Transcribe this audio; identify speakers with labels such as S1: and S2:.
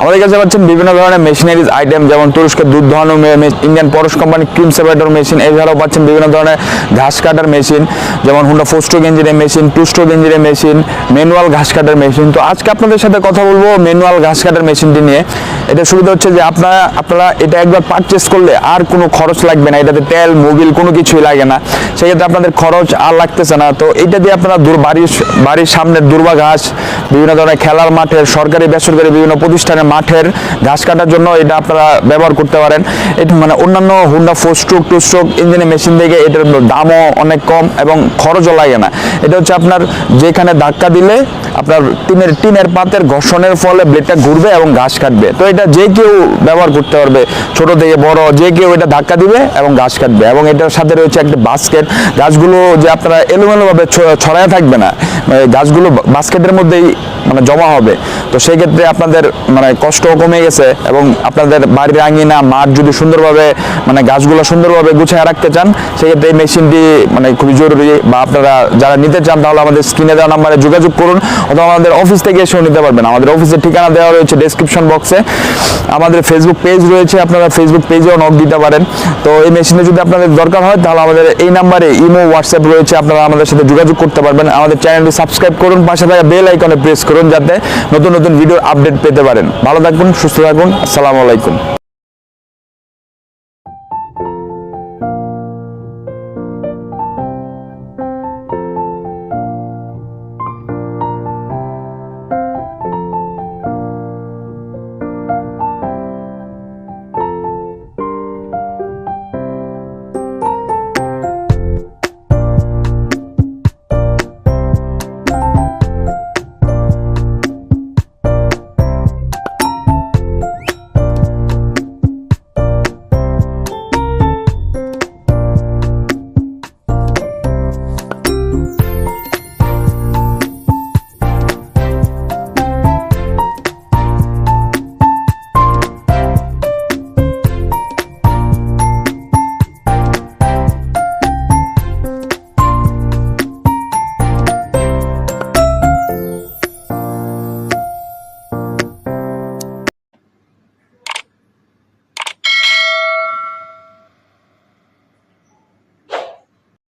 S1: আমাদের কাছে পাচ্ছেন বিভিন্ন ধরনের মেশিনারিজ আইটেম যেমন তুরস্কের দুধ দোহানো Indian Paras company cream separator machine এছাড়াও পাচ্ছেন বিভিন্ন ধরনের ঘাস কাটার মেশিন যেমন হুন্ডা ফোর স্ট্রোক ইঞ্জিনের মেশিন টু স্ট্রোক ইঞ্জিনের মেশিন ম্যানুয়াল ঘাস কাটার মেশিন তো আজকে আপনাদের সাথে কথা বলব ম্যানুয়াল ঘাস কাটার মেশিনটি নিয়ে। এটা সুবিধা হচ্ছে যে আপনারা আপনারা এটা একবার পারচেস করলে আর কোনো খরচ লাগবে না। এটাতে তেল মোবিল কোনো কিছুই লাগে না। সেক্ষেত্রে আপনাদের খরচ আর লাগতেছে না। তো এটা দিয়ে আপনারা দূর বাড়ির বাড়ির সামনের দুর্বা ঘাস, বিভিন্ন ধরনের খেলার মাঠের, সরকারি, বেসরকারি বিভিন্ন প্রতিষ্ঠানের মাঠের ঘাস কাটার জন্য এটা আপনারা ব্যবহার করতে পারেন। এটা মানে অন্যান্য Honda four stroke two stroke ইঞ্জিনের মেশিন থেকে এটার দামও অনেক কম এবং খরচও লাগে না। এটা হচ্ছে আপনার যেখানে ধাক্কা দিলে আপনার টিনের টিনের পাতের ঘর্ষণের ফলে ব্লেডটা ঘুরবে এবং ঘাস কাটবে। তো এটা যে কেউ ব্যবহার করতে পারবে, ছোট থেকে বড়, যে কেউ এটা ধাক্কা দিবে এবং গাছ কাটবে। এবং এটার সাথে রয়েছে একটা বাস্কেট গাছগুলো যে আপনারা এলোমেলোভাবে ছড়ায় থাকবে না। গাছগুলো বাস্কেটের মধ্যেই মানে জমা হবে। তো সেই ক্ষেত্রে আপনাদের মানে কষ্টও কমে গেছে এবং আপনাদের বাড়ির আঙিনা, মাঠ যদি সুন্দরভাবে মানে গাছগুলো সুন্দরভাবে গুছিয়ে রাখতে চান, সেক্ষেত্রে এই মেশিনটি মানে খুবই জরুরি বা আপনারা যারা নিতে চান তাহলে আমাদের স্ক্রিনে দেওয়া নাম্বারে যোগাযোগ করুন অথবা আমাদের অফিস থেকে এসেও নিতে পারবেন। আমাদের অফিসের ঠিকানা দেওয়া রয়েছে ডেসক্রিপশন বক্সে আমাদের ফেসবুক পেজ রয়েছে, আপনারা ফেসবুক পেজেও নক দিতে পারেন। তো এই মেশিনে যদি আপনাদের দরকার হয় তাহলে আমাদের এই নাম্বারে ইমো হোয়াটসঅ্যাপ রয়েছে, আপনারা আমাদের সাথে যোগাযোগ করতে পারবেন। আমাদের চ্যানেলটি সাবস্ক্রাইব করুন, পাশে থাকা বেল আইকনে প্রেস করুন যাতে নতুন নতুন ভিডিওর আপডেট পেতে পারেন। ভালো থাকুন, সুস্থ থাকুন, আসসালামু আলাইকুম।